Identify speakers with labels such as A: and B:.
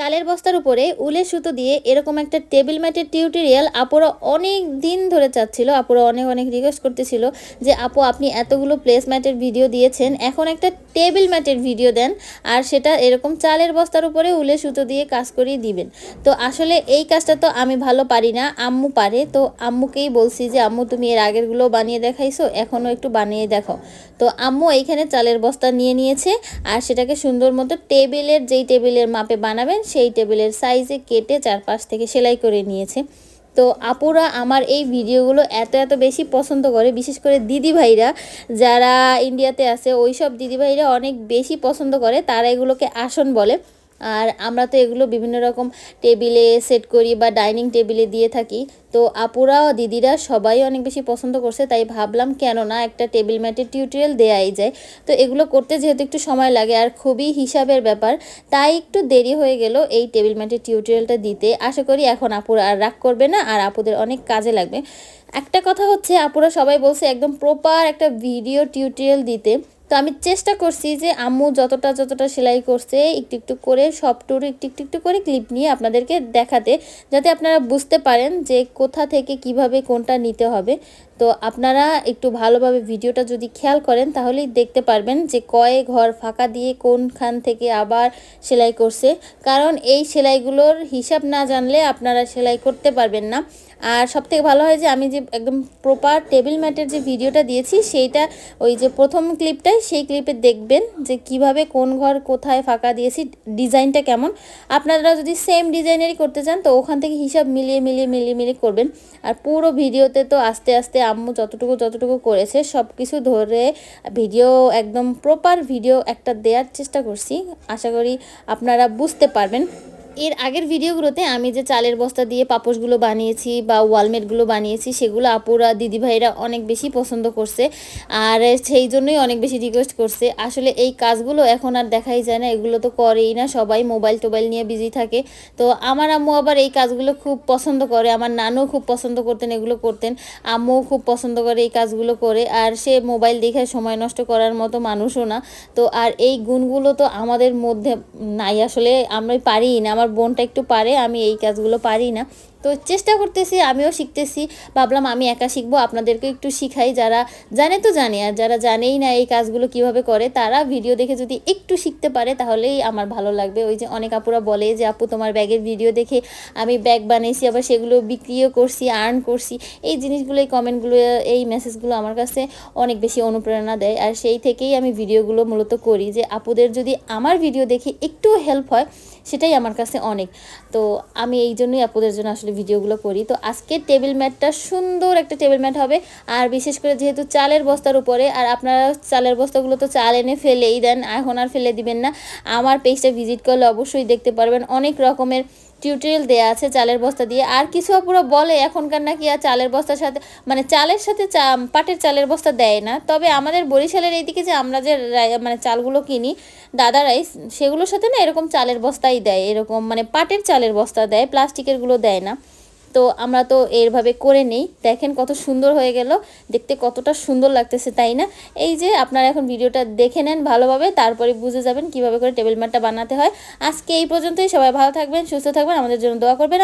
A: চালের বস্তার উপরে উলের সুতো দিয়ে এরকম একটা টেবিল ম্যাটের টিউটোরিয়াল আপুরা অনেক দিন ধরে চাচ্ছিল আপুরা অনেক অনেক রিকোয়েস্ট করতেছিল যে, আপু আপনি এতগুলো প্লেস ম্যাটের ভিডিও দিয়েছেন, এখন একটা টেবিল ম্যাটের ভিডিও দেন আর সেটা এরকম চালের বস্তার উপরে উলে সুতো দিয়ে কাজ করিয়ে দিবেন। তো আসলে এই কাজটা তো আমি ভালো পারি না, আম্মু পারে। তো আম্মুকেই বলছি যে, আম্মু, তুমি এর আগেরগুলো বানিয়ে দেখাইছো এখনও একটু বানিয়ে দেখো। তো আম্মু এইখানে চালের বস্তা নিয়ে নিয়েছে আর সেটাকে সুন্দর মতো টেবিলের, যেই টেবিলের মাপে বানাবেন, সেই টেবিলের সাইজে কেটে চারপাশ থেকে সেলাই করে নিয়েছে। তো আপুরা আমার এই ভিডিওগুলো এত এত বেশি পছন্দ করে, বিশেষ করে দিদি ভাইরা যারা ইন্ডিয়াতে আছে ওই সব দিদি ভাইরা অনেক বেশি পছন্দ করে, তারা এগুলোকে আসন বলে। আর আমরা তো এগুলো বিভিন্ন রকম টেবিলে সেট করি বা ডাইনিং টেবিলে দিয়ে থাকি। তো আপুরা, দিদিরা সবাই অনেক বেশি পছন্দ করছে, তাই ভাবলাম কেন না একটা টেবিল ম্যাটের টিউটোরিয়াল দেয়াই যায়। তো এগুলো করতে যেহেতু একটু সময় লাগে আর খুবই হিসাবের ব্যাপার, তাই একটু দেরি হয়ে গেল এই টেবিল ম্যাটের টিউটোরিয়ালটা দিতে। আশা করি এখন আপুরা আর রাগ করবে না আর আপুদের অনেক কাজে লাগবে। একটা কথা হচ্ছে, আপুরা সবাই বলছে একদম প্রপার একটা ভিডিও টিউটোরিয়াল দিতে। তো আমি চেষ্টা করছি যে আম্মু যতটা যতটা সেলাই করছে, একটু একটু করে সব টুর একটু একটু একটু করে ক্লিপ নিয়ে আপনাদেরকে দেখাতে, যাতে আপনারা বুঝতে পারেন যে কোথা থেকে কীভাবে কোনটা নিতে হবে। তো আপনারা একটু ভালোভাবে ভিডিওটা যদি খেয়াল করেন, তাহলেই দেখতে পারবেন যে কয়ে ঘর ফাঁকা দিয়ে কোনখান থেকে আবার সেলাই করছে। কারণ এই সেলাইগুলোর হিসাব না জানলে আপনারা সেলাই করতে পারবেন না। আর সব থেকে ভালো হয় যে আমি যে একদম প্রপার টেবিল ম্যাটের যে ভিডিওটা দিয়েছি, সেইটা ওই যে প্রথম ক্লিপটাই সেই ক্লিপে দেখবেন যে কীভাবে কোন ঘর কোথায় ফাঁকা দিয়েছি, ডিজাইনটা কেমন। আপনারা যদি সেম ডিজাইনেরই করতে চান, তো ওখান থেকে হিসাব মিলিয়ে মিলিয়ে মিলিয়ে মিলিয়ে করবেন। আর পুরো ভিডিওতে তো আস্তে আস্তে আম্মু যতটুকু যতটুকু করেছে সব কিছু ধরে ভিডিও একদম প্রপার ভিডিও একটা দেওয়ার চেষ্টা করছি। আশা করি আপনারা বুঝতে পারবেন। এর আগের ভিডিওগুলোতে আমি যে চালের বস্তা দিয়ে পাপোশগুলো বানিয়েছি বা ওয়ালমেটগুলো বানিয়েছি, সেগুলো আপুরা, দিদিভাইরা অনেক বেশি পছন্দ করছে আর সেই জন্যই অনেক বেশি রিকোয়েস্ট করছে। আসলে এই কাজগুলো এখন আর দেখাই যায় না, এগুলো তো করেই না সবাই মোবাইল টোবাইল নিয়ে বিজি থাকে। তো আমার আম্মু আবার এই কাজগুলো খুব পছন্দ করে, আমার নানু খুব পছন্দ করতেন এগুলো করতেন, আম্মুও খুব পছন্দ করে এই কাজগুলো করে আর সে মোবাইল দেখে সময় নষ্ট করার মতো মানুষও না। তো আর এই গুণগুলো তো আমাদের মধ্যে নাই, আসলে আমরা পারিই না, আমার বোনটা একটু পারে আমি এই কাজগুলো পারি না। তো চেষ্টা করতেছি, আমিও শিখতেছি। ভাবলাম আমি একা শিখব, আপনাদেরকে একটু শিখাই যারা জানে তো জানে, আর যারা জানেই না এই কাজগুলো কীভাবে করে, তারা ভিডিও দেখে যদি একটু শিখতে পারে, তাহলেই আমার ভালো লাগবে। ওই যে অনেক আপুরা বলে যে, আপু, তোমার ব্যাগের ভিডিও দেখে আমি ব্যাগ বানিয়েছি আবার সেগুলো বিক্রিও করছি আর্ন করছি। এই জিনিসগুলো, এই কমেন্টগুলো এই মেসেজগুলো আমার কাছে অনেক বেশি অনুপ্রেরণা দেয়। আর সেই থেকেই আমি ভিডিওগুলো মূলত করি যে, আপুদের যদি আমার ভিডিও দেখে একটু হেল্প হয়, সেটাই আমার কাছে অনেক। তো আমি এই জন্যই আপুদের জন্য আসলে ভিডিওগুলো করি। তো আজকে টেবিল ম্যাটটা সুন্দর একটা টেবিল ম্যাট হবে। আর বিশেষ করে যেহেতু চালের বস্তার উপরে, আর আপনারা চালের বস্তাগুলো তো চাল এনে ফেলেই দেন, এখন আর ফেলে দিবেন না। আমার পেজটা ভিজিট করলে অবশ্যই দেখতে পারবেন। অনেক রকমের টিউটোরিয়াল দেওয়া আছে চালের বস্তা দিয়ে। আর কিছু পুরো বলে, এখনকার নাকি আর চালের বস্তার সাথে মানে চালের সাথে চা, পাটের চালের বস্তা দেয় না। তবে আমাদের বরিশালের এইদিকে যে আমরা যে মানে চালগুলো কিনি, দাদা রাইস, সেগুলোর সাথে না এরকম চালের বস্তাই দেয়। এরকম মানে পাটের চালের বস্তা দেয়, প্লাস্টিকেরগুলো দেয় না। তো আমরা তো এরভাবে করে নেই। দেখেন কত সুন্দর হয়ে গেল। দেখতে কতটা সুন্দর লাগতেছে, তাই না? এই যে আপনারা এখন ভিডিওটা দেখে নেন ভালোভাবে, তারপরে বুঝে যাবেন কীভাবে করে টেবিল ম্যাটটা বানাতে হয়। আজকে এই পর্যন্তই। সবাই ভালো থাকবেন, সুস্থ থাকবেন। আমাদের জন্য দোয়া করবেন।